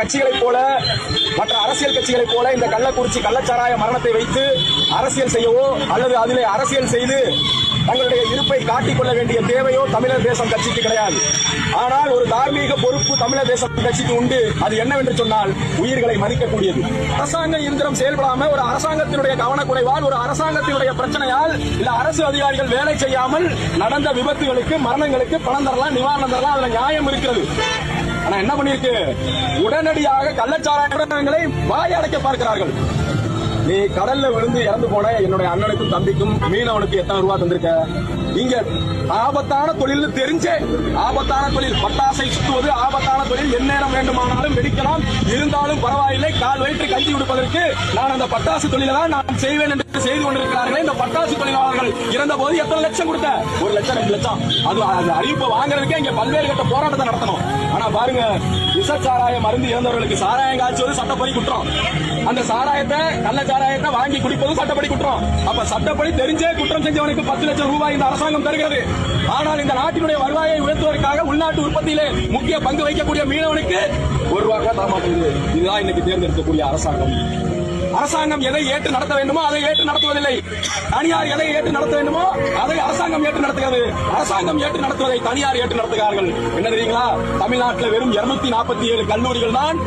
கட்சிகளைப் போல மற்ற அரசியல் கட்சிகளைப் போல இந்த கள்ளக்குறிச்சி கள்ளச்சாராய மரணத்தை வைத்து அரசியல் செய்யவோ அல்லது அதிலே அரசியல் செய்து தங்களுடைய இருப்பை காட்டிக் கொள்ள வேண்டிய தேவையோ தமிழர் தேசம் கட்சிக்கு கிடையாது. ஆனால் ஒரு தார்மீக பொறுப்பு தமிழர் தேசம் கட்சிக்கு உண்டு. அது என்னவென்று சொன்னால் உயிர்களை மதிக்கக்கூடியது. அரசாங்க இயந்திரம் செயல்படாம ஒரு அரசாங்கத்தினுடைய கவனக்குறைவால் ஒரு அரசாங்கத்தினுடைய பிரச்சனையால் இல்ல அரசு அதிகாரிகள் வேலை செய்யாமல் நடந்த விபத்துகளுக்கு மரணங்களுக்கு பணம் தரலாம் நிவாரணம் தரலாம் அதுல நியாயம் இருக்கிறது. என்ன பண்ணிருக்கு உடனடியாக கள்ளச்சாராயங்களை வாயடைக்க பார்க்கிறார்கள். நீ கடல்ல விழுந்து இறந்து போன என்னுடைய அண்ணனுக்கும் தம்பிக்கும் மீனவனுக்கு எத்தனை ரூபா தந்திருக்க? இங்க ஆபத்தான தொழில் தெரிஞ்சே ஆபத்தான தொழில் பட்டாசை சுத்துவது ஆபத்தான தொழில். எந்நேரம் வேண்டுமானாலும் வெடிக்கலாம். இருந்தாலும் பரவாயில்லை. கால் வயிற்று கஞ்சி கொடுப்பதற்கு நான் அந்த பட்டாசு தொழிலை தான் நான் செய்வேன் என்று செய்து கொண்டிருக்கிறேன். பட்டாசு தொழிலாளர்கள் இறந்த போது எத்தனை லட்சம் கொடுத்த? ஒரு லட்சம் ரெண்டு லட்சம். அது அறிவிப்பு வாங்குறதுக்கே இங்க பல்வேறு கட்ட போராட்டத்தை நடத்தணும். ஆனா பாருங்க விஷ சாராய மருந்து இறந்தவர்களுக்கு சாராயம் காய்ச்சுவது சட்டப்படி குற்றம். அந்த சாராயத்தை கள்ள சாராயத்தை வாங்கி குடிப்பதும் சட்டப்படி குற்றம். அப்ப சட்டப்படி தெரிஞ்சே குற்றம் செஞ்சவனுக்கு பத்து லட்சம் ரூபாய் இந்த அரசாங்கம் தருகிறது. ஆனால் இந்த நாட்டினுடைய வருவாயை உயர்த்துவதற்காக உள்நாட்டு உற்பத்தியிலே முக்கிய பங்கு வகிக்கக்கூடிய மீனவனுக்கு ஒரு ரூபாய் கூட இதுதான் இன்னைக்கு தேர்ந்தெடுக்கக்கூடிய அரசாங்கம். அரசாங்கம் எதை ஏற்று நடத்த வேண்டுமோ அதை ஏற்று நடத்துவதில்லை. தனியார் எதை ஏற்று நடத்த வேண்டுமோ அதை அரசாங்கம் ஏற்று நடத்துகிறது. அரசாங்கம் ஏற்று நடத்துவதை தனியார் ஏற்று நடத்துகிறார்கள். என்ன தெரியுங்களா? தமிழ்நாட்டில் வெறும் இருநூத்தி நாற்பத்தி ஏழு கல்லூரிகள் தான்